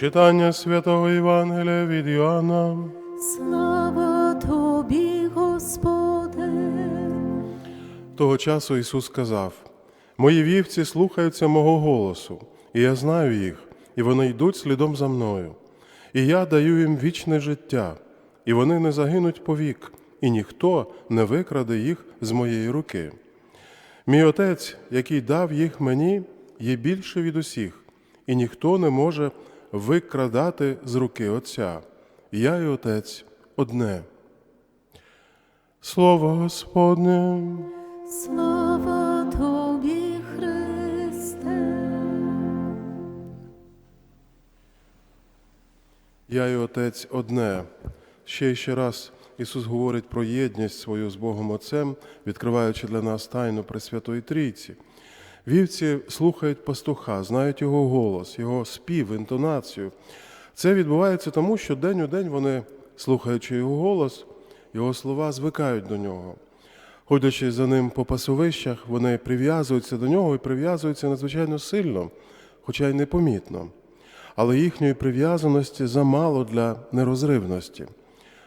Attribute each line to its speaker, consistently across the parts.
Speaker 1: Читання святого Євангелія від Іоанна.
Speaker 2: Слава тобі, Господи.
Speaker 1: Того часу Ісус сказав: Мої вівці слухаються мого голосу, і я знаю їх, і вони йдуть слідом за мною. І я даю їм вічне життя, і вони не загинуть повік, і ніхто не викраде їх з моєї руки. Мій отець, який дав їх мені, є більше від усіх, і ніхто не може викрадати з руки Отця. Я і Отець одне. Слово Господне.
Speaker 2: Слава тобі, Христе.
Speaker 1: Я і Отець одне. Ще і ще раз Ісус говорить про єдність свою з Богом Отцем, відкриваючи для нас тайну Пресвятої Трійці. Вівці слухають пастуха, знають його голос, його спів, інтонацію. Це відбувається тому, що день у день вони, слухаючи його голос, його слова звикають до нього. Ходячи за ним по пасовищах, вони прив'язуються до нього і прив'язуються надзвичайно сильно, хоча й непомітно. Але їхньої прив'язаності замало для нерозривності.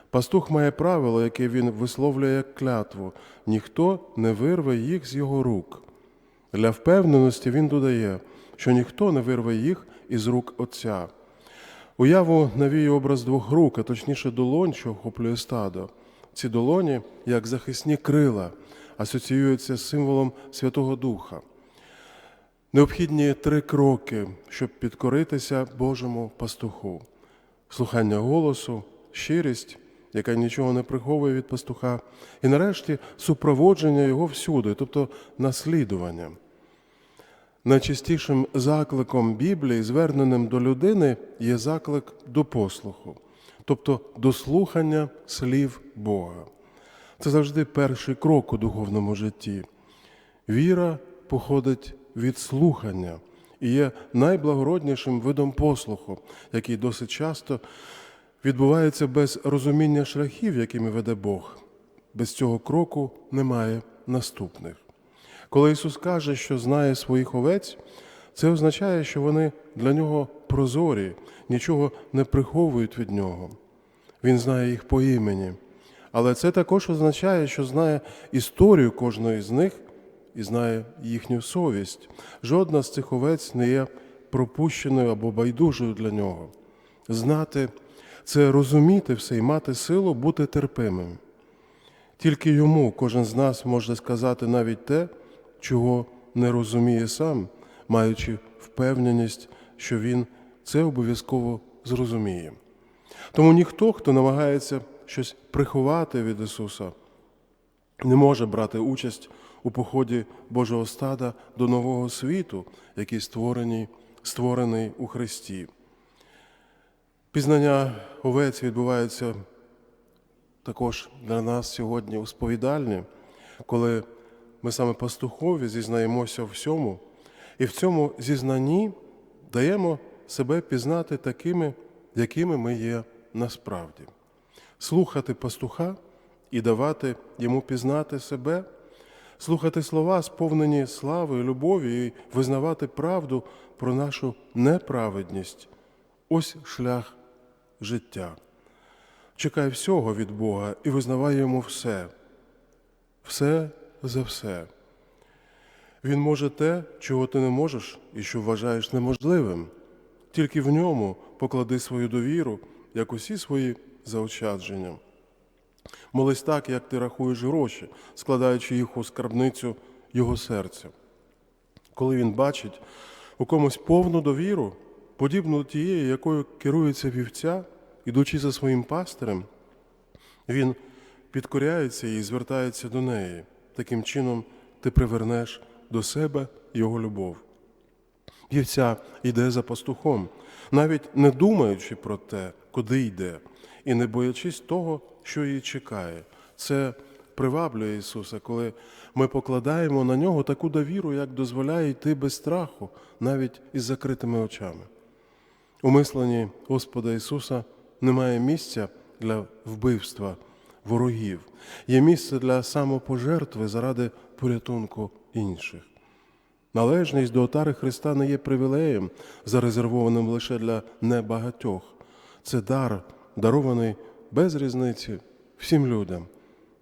Speaker 1: Пастух має правило, яке він висловлює як клятву: ніхто не вирве їх з його рук. Для впевненості він додає, що ніхто не вирве їх із рук Отця. Уяву навіє образ двох рук, а точніше долонь, що охоплює стадо. Ці долоні, як захисні крила, асоціюються з символом Святого Духа. Необхідні три кроки, щоб підкоритися Божому пастуху: слухання голосу, щирість, яка нічого не приховує від пастуха, і нарешті супроводження його всюди, тобто наслідування. Найчастішим закликом Біблії, зверненим до людини, є заклик до послуху, тобто до слухання слів Бога. Це завжди перший крок у духовному житті. Віра походить від слухання і є найблагороднішим видом послуху, який досить часто відбувається без розуміння шляхів, якими веде Бог. Без цього кроку немає наступних. Коли Ісус каже, що знає своїх овець, це означає, що вони для нього прозорі, нічого не приховують від нього. Він знає їх по імені. Але це також означає, що знає історію кожної з них і знає їхню совість. Жодна з цих овець не є пропущеною або байдужою для нього. Знати це розуміти все і мати силу бути терпимим. Тільки йому кожен з нас може сказати навіть те, чого не розуміє сам, маючи впевненість, що він це обов'язково зрозуміє. Тому ніхто, хто намагається щось приховати від Ісуса, не може брати участь у поході Божого стада до нового світу, який створений, створений у Христі. Пізнання овець відбувається також для нас сьогодні у сповідальні, коли ми саме пастухові зізнаємося всьому, і в цьому зізнанні даємо себе пізнати такими, якими ми є насправді. Слухати пастуха і давати йому пізнати себе, слухати слова, сповнені слави любові, і визнавати правду про нашу неправедність ось шлях життя. Чекай всього від Бога і визнавай йому все, все за все. Він може те, чого ти не можеш і що вважаєш неможливим. Тільки в ньому поклади свою довіру, як усі свої заощадження. Молись так, як ти рахуєш гроші, складаючи їх у скарбницю його серця. Коли він бачить у комусь повну довіру, подібну до тієї, якою керується вівця, ідучи за своїм пастирем, він підкоряється і звертається до неї. Таким чином ти привернеш до себе його любов. Вівця йде за пастухом, навіть не думаючи про те, куди йде, і не боячись того, що її чекає. Це приваблює Ісуса, коли ми покладаємо на нього таку довіру, як дозволяє йти без страху, навіть із закритими очами. У мисленні Господа Ісуса немає місця для вбивства ворогів, є місце для самопожертви заради порятунку інших. Належність до отари Христа не є привілеєм, зарезервованим лише для небагатьох. Це дар, дарований без різниці всім людям,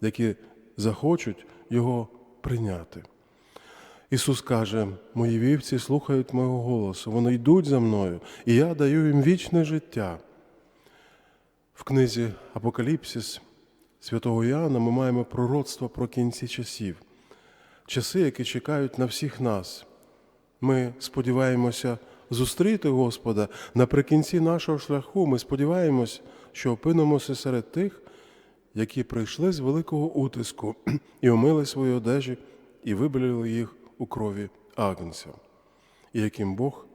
Speaker 1: які захочуть його прийняти. Ісус каже: Мої вівці слухають мого голосу, вони йдуть за мною, і я даю їм вічне життя. В книзі Апокаліпсис святого Іоанна ми маємо пророцтво про кінці часів, часи, які чекають на всіх нас. Ми сподіваємося зустріти Господа наприкінці нашого шляху. Ми сподіваємось, що опинимося серед тих, які прийшли з великого утиску і омили свої одежі, і вибілили їх у крові Агнця, і яким Бог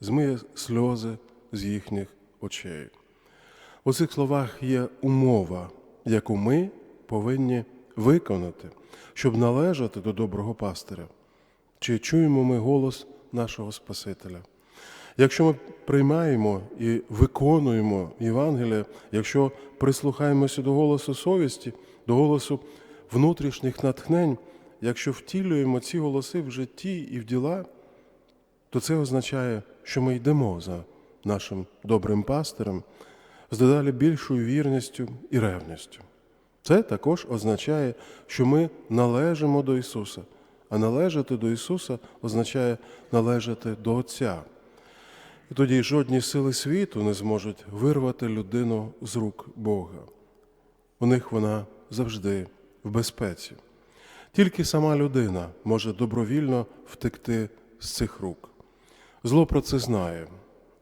Speaker 1: змиє сльози з їхніх очей. У цих словах є умова, яку ми повинні виконати, щоб належати до доброго пастиря. Чи чуємо ми голос нашого Спасителя? Якщо ми приймаємо і виконуємо Євангеліє, якщо прислухаємося до голосу совісті, до голосу внутрішніх натхнень, якщо втілюємо ці голоси в житті і в діла, то це означає, що ми йдемо за нашим добрим пастирем з дедалі більшою вірністю і ревністю. Це також означає, що ми належимо до Ісуса, а належати до Ісуса означає належати до Отця. І тоді жодні сили світу не зможуть вирвати людину з рук Бога. У них вона завжди в безпеці. Тільки сама людина може добровільно втекти з цих рук. Зло про це знає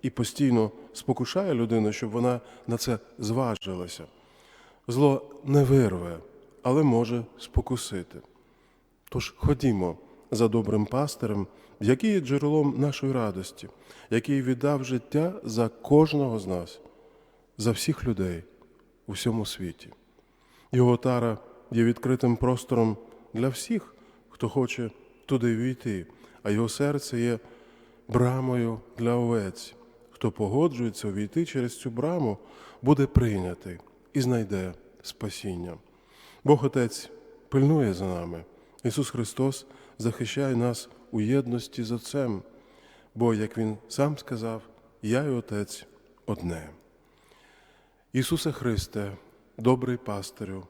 Speaker 1: і постійно спокушає людину, щоб вона на це зважилася. Зло не вирве, але може спокусити. Тож ходімо за добрим пастирем, який є джерелом нашої радості, який віддав життя за кожного з нас, за всіх людей у всьому світі. Його тара є відкритим простором для всіх, хто хоче туди війти, а його серце є брамою для овець. Хто погоджується увійти через цю браму, буде прийнятий і знайде спасіння. Бог Отець пильнує за нами. Ісус Христос захищає нас у єдності з Отцем, бо, як Він сам сказав, я і Отець одне. Ісусе Христе, добрий пастирю,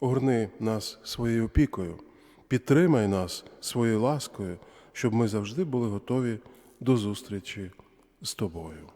Speaker 1: огорни нас своєю опікою, підтримай нас своєю ласкою, щоб ми завжди були готові до зустрічі з Тобою.